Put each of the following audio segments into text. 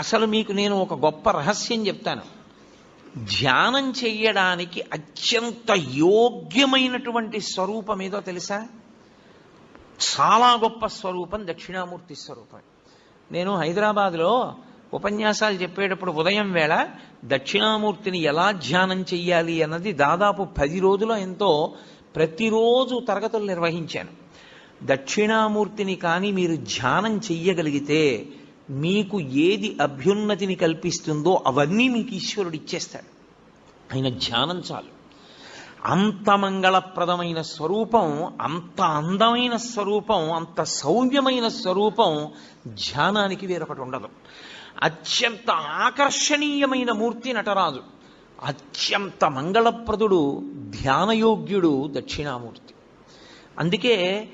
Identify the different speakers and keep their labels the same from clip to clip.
Speaker 1: అసలు మీకు నేను ఒక గొప్ప రహస్యం చెప్తాను. ధ్యానం చెయ్యడానికి అత్యంత యోగ్యమైనటువంటి స్వరూపం ఏదో తెలుసా? చాలా గొప్ప స్వరూపం దక్షిణామూర్తి స్వరూపం. నేను హైదరాబాద్లో ఉపన్యాసాలు చెప్పేటప్పుడు ఉదయం వేళ దక్షిణామూర్తిని ఎలా ధ్యానం చెయ్యాలి అన్నది దాదాపు పది రోజులు ఎంతో ప్రతిరోజు తరగతులు నిర్వహించాను. దక్షిణామూర్తిని కానీ మీరు ధ్యానం చెయ్యగలిగితే మీకు ఏది అభ్యున్నతిని కల్పిస్తుందో అవన్నీ మీకు ఈశ్వరుడు ఇచ్చేస్తాడు. ఆయన ధ్యానం చాలు. అంత మంగళప్రదమైన స్వరూపం అంత అందమైన స్వరూపం అంత సౌమ్యమైన స్వరూపం ధ్యానానికి వేరొకటి ఉండదు. అత్యంత ఆకర్షణీయమైన మూర్తి నటరాజు అత్యంత మంగళప్రదుడు ధ్యానయోగ్యుడు దక్షిణామూర్తి. అందుకే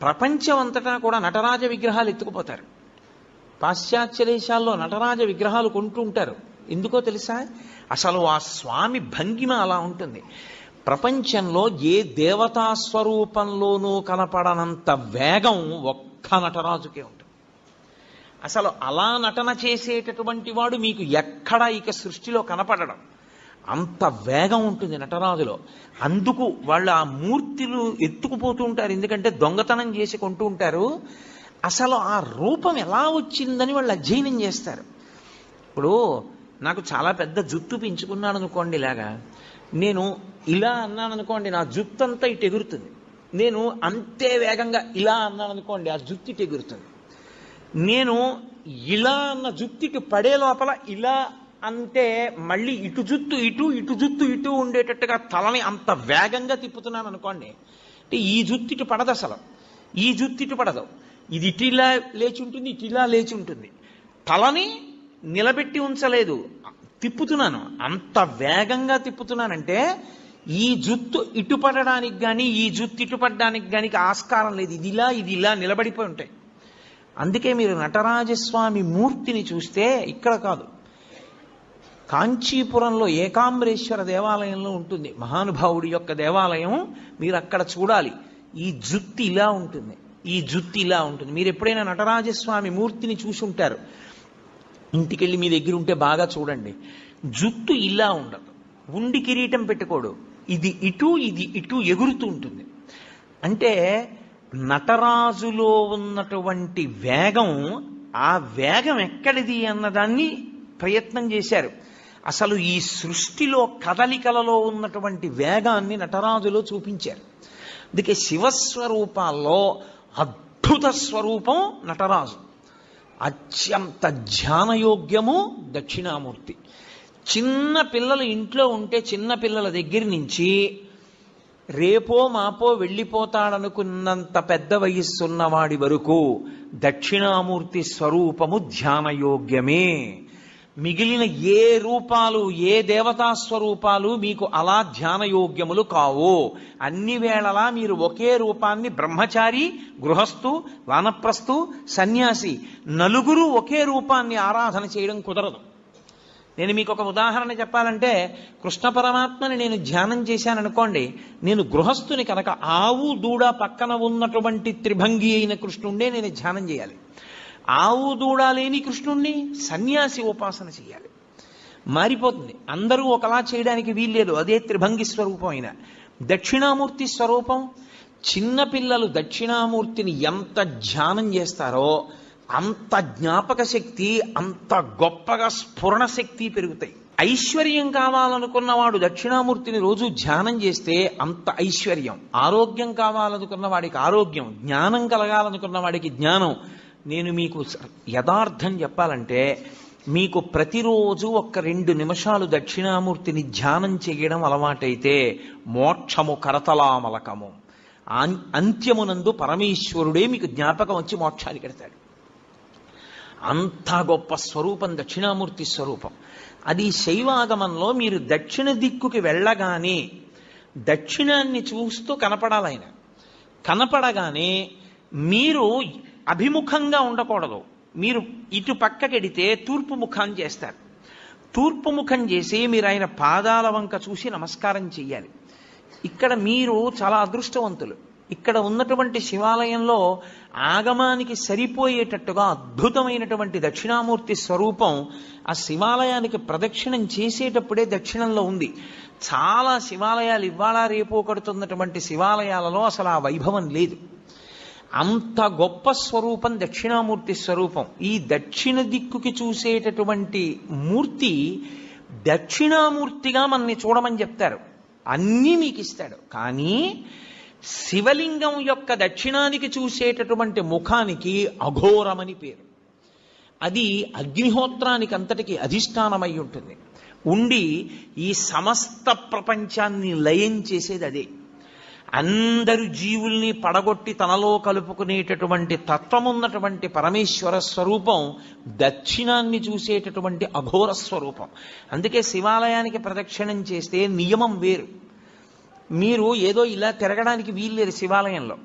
Speaker 1: ప్రపంచం అంతటా కూడా నటరాజ విగ్రహాలు ఎత్తుకుపోతారు. పాశ్చాత్య దేశాల్లో నటరాజ విగ్రహాలు కొంటూ ఉంటారు. ఎందుకో తెలుసా? అసలు ఆ స్వామి భంగిమ అలా ఉంటుంది. ప్రపంచంలో ఏ దేవతా స్వరూపంలోనూ కనపడనంత వేగం ఒక్క నటరాజుకే ఉంటుంది. అసలు అలా నటన చేసేటటువంటి వాడు మీకు ఎక్కడ ఇక సృష్టిలో కనపడడం. అంత వేగం ఉంటుంది నటరాజులో. అందుకు వాళ్ళు ఆ మూర్తులు ఎత్తుకుపోతూ ఉంటారు. ఎందుకంటే దొంగతనం చేసి కొంటూ ఉంటారు. అసలు ఆ రూపం ఎలా వచ్చిందని వాళ్ళు అధ్యయనం చేస్తారు. ఇప్పుడు నాకు చాలా పెద్ద జుత్తు పెంచుకున్నాను అనుకోండి ఇలాగా. నేను ఇలా అన్నాను అనుకోండి నా జుత్తు అంతా ఇటు ఎగురుతుంది. నేను అంతే వేగంగా ఇలా అన్నాను అనుకోండి ఆ జుత్తు ఇటు ఎగురుతుంది. నేను ఇలా అన్న జుత్తు ఇటు పడే లోపల ఇలా అంటే మళ్ళీ ఇటు జుత్తు ఇటు ఇటు జుత్తు ఇటు ఉండేటట్టుగా తలని అంత వేగంగా తిప్పుతున్నాను అనుకోండి అంటే ఈ జుత్తు ఇటు పడదు అసలు. ఈ జుత్తు ఇటు పడదు. ఇది ఇటు లేచి ఉంటుంది ఇటు లేచి ఉంటుంది. తలని నిలబెట్టి ఉంచలేదు. తిప్పుతున్నాను. అంత వేగంగా తిప్పుతున్నానంటే ఈ జుత్తు ఇటుపడడానికి కానీ ఈ జుత్తు ఇటుపడడానికి కానీ ఆస్కారం లేదు. ఇది ఇలా ఇది ఇలా నిలబడిపోయి ఉంటాయి. అందుకే మీరు నటరాజస్వామి మూర్తిని చూస్తే ఇక్కడ కాదు. కాంచీపురంలో ఏకాంబరేశ్వర దేవాలయంలో ఉంటుంది. మహానుభావుడి యొక్క దేవాలయం మీరు అక్కడ చూడాలి. ఈ జుత్తి ఇలా ఉంటుంది. ఈ జుత్తి ఇలా ఉంటుంది. మీరు ఎప్పుడైనా నటరాజస్వామి మూర్తిని చూసి ఉంటారు ఇంటికెళ్ళి మీ దగ్గర ఉంటే బాగా చూడండి. జుత్తు ఇలా ఉండదు. ఉండి కిరీటం పెట్టుకోడు. ఇది ఇటు ఇది ఇటు ఎగురుతూ ఉంటుంది. అంటే నటరాజులో ఉన్నటువంటి వేగం ఆ వేగం ఎక్కడిది అన్నదాన్ని ప్రయత్నం చేశారు. అసలు ఈ సృష్టిలో కదలికలలో ఉన్నటువంటి వేగాన్ని నటరాజులో చూపించారు. అందుకే శివస్వరూపాల్లో అద్భుత స్వరూపం నటరాజు. అత్యంత ధ్యానయోగ్యము దక్షిణామూర్తి. చిన్న పిల్లలు ఇంట్లో ఉంటే చిన్న పిల్లల దగ్గర నుంచి రేపో మాపో వెళ్ళిపోతాడనుకున్నంత పెద్ద వయస్సున్న వాడి వరకు దక్షిణామూర్తి స్వరూపము ధ్యానయోగ్యమే. మిగిలిన ఏ రూపాలు ఏ దేవతా స్వరూపాలు మీకు అలా ధ్యానయోగ్యములు కావు. అన్ని వేళలా మీరు ఒకే రూపాన్ని బ్రహ్మచారి గృహస్థు వానప్రస్థు సన్యాసి నలుగురు ఒకే రూపాన్ని ఆరాధన చేయడం కుదరదు. నేను మీకు ఒక ఉదాహరణ చెప్పాలంటే కృష్ణ పరమాత్మని నేను ధ్యానం చేశాను అనుకోండి నేను గృహస్థుని కనుక ఆవు దూడ పక్కన ఉన్నటువంటి త్రిభంగి అయిన కృష్ణుండే నేను ధ్యానం చేయాలి. ఆవు దూడ లేని కృష్ణుణ్ణి సన్యాసి ఉపాసన చేయాలి మారిపోతుంది. అందరూ ఒకలా చేయడానికి వీల్లేదు. అదే త్రిభంగి స్వరూపం అయిన. దక్షిణామూర్తి స్వరూపం చిన్నపిల్లలు దక్షిణామూర్తిని ఎంత ధ్యానం చేస్తారో అంత జ్ఞాపక శక్తి అంత గొప్పగా స్ఫురణ శక్తి పెరుగుతాయి. ఐశ్వర్యం కావాలనుకున్నవాడు దక్షిణామూర్తిని రోజు ధ్యానం చేస్తే అంత ఐశ్వర్యం. ఆరోగ్యం కావాలనుకున్న వాడికి ఆరోగ్యం జ్ఞానం కలగాలనుకున్న వాడికి జ్ఞానం. నేను మీకు యథార్థం చెప్పాలంటే మీకు ప్రతిరోజు ఒక్క రెండు నిమిషాలు దక్షిణామూర్తిని ధ్యానం చేయడం అలవాటైతే మోక్షము కరతలామలకము. అంత్యమునందు పరమేశ్వరుడే మీకు జ్ఞాపకం వచ్చి మోక్షాన్ని కడతాడు. అంత గొప్ప స్వరూపం దక్షిణామూర్తి స్వరూపం. అది శైవాగమంలో మీరు దక్షిణ దిక్కుకి వెళ్ళగానే దక్షిణాన్ని చూస్తూ కనపడాలి ఆయన. కనపడగానే మీరు అభిముఖంగా ఉండకూడదు. మీరు ఇటు పక్కకెడితే తూర్పు ముఖం చేస్తారు. తూర్పు ముఖం చేసి మీరు ఆయన పాదాల వంక చూసి నమస్కారం చెయ్యాలి. ఇక్కడ మీరు చాలా అదృష్టవంతులు. ఇక్కడ ఉన్నటువంటి శివాలయంలో ఆగమానికి సరిపోయేటట్టుగా అద్భుతమైనటువంటి దక్షిణామూర్తి స్వరూపం ఆ శివాలయానికి ప్రదక్షిణం చేసేటప్పుడే దక్షిణంలో ఉంది. చాలా శివాలయాలు ఇవాళ రేపు కడుతున్నటువంటి శివాలయాలలో అసలు ఆ వైభవం లేదు. అంత గొప్ప స్వరూపం దక్షిణామూర్తి స్వరూపం. ఈ దక్షిణ దిక్కుకి చూసేటటువంటి మూర్తి దక్షిణామూర్తిగా మనని చూడమని చెప్తారు. అన్నీ మీకు ఇస్తాడు కానీ శివలింగం యొక్క దక్షిణానికి చూసేటటువంటి ముఖానికి అఘోరమని పేరు. అది అగ్నిహోత్రానికి అంతటికి అధిష్టానమై ఉంటుంది. ఉండి ఈ సమస్త ప్రపంచాన్ని లయం చేసేది అదే. అందరు జీవుల్ని పడగొట్టి తనలో కలుపుకునేటటువంటి తత్వమున్నటువంటి పరమేశ్వర స్వరూపం దక్షిణాన్ని చూసేటటువంటి అఘోర స్వరూపం. అందుకే శివాలయానికి ప్రదక్షిణం చేస్తే నియమం వేరు. మీరు ఏదో ఇలా తిరగడానికి వీల్లేదు శివాలయంలో.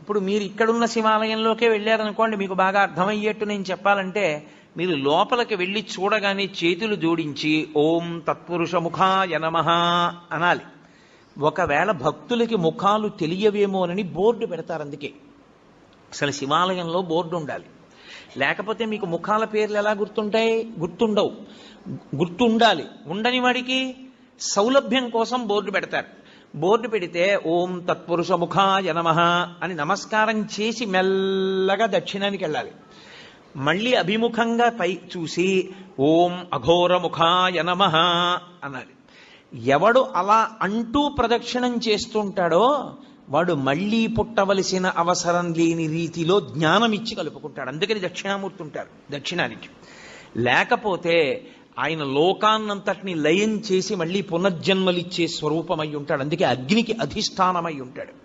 Speaker 1: ఇప్పుడు మీరు ఇక్కడున్న శివాలయంలోకే వెళ్ళారనుకోండి మీకు బాగా అర్థమయ్యేట్టు నేను చెప్పాలంటే మీరు లోపలికి వెళ్ళి చూడగానే చేతులు జోడించి ఓం తత్పురుష ముఖాయ అనాలి. ఒకవేళ భక్తులకి ముఖాలు తెలియవేమోనని బోర్డు పెడతారు అందుకే. అసలు శివాలయంలో బోర్డు ఉండాలి. లేకపోతే మీకు ముఖాల పేర్లు ఎలా గుర్తుంటాయి? గుర్తుండవు. గుర్తుండాలి. ఉండని వాడికి సౌలభ్యం కోసం బోర్డు పెడతారు. బోర్డు పెడితే ఓం తత్పురుష ముఖాయ నమః అని నమస్కారం చేసి మెల్లగా దక్షిణానికి వెళ్ళాలి. మళ్ళీ అభిముఖంగా పై చూసి ఓం అఘోర ముఖాయ నమః అనాలి. ఎవడు అలా అంటూ ప్రదక్షిణం చేస్తుంటాడో వాడు మళ్ళీ పుట్టవలసిన అవసరం లేని రీతిలో జ్ఞానం ఇచ్చి కలుపుకుంటాడు. అందుకని దక్షిణామూర్తి ఉంటారు దక్షిణానికి లేకపోతే ఆయన లోకాన్నంతటిని లయం చేసి మళ్ళీ పునర్జన్మలిచ్చే స్వరూపమై ఉంటాడు. అందుకే అగ్నికి అధిష్టానమై ఉంటాడు.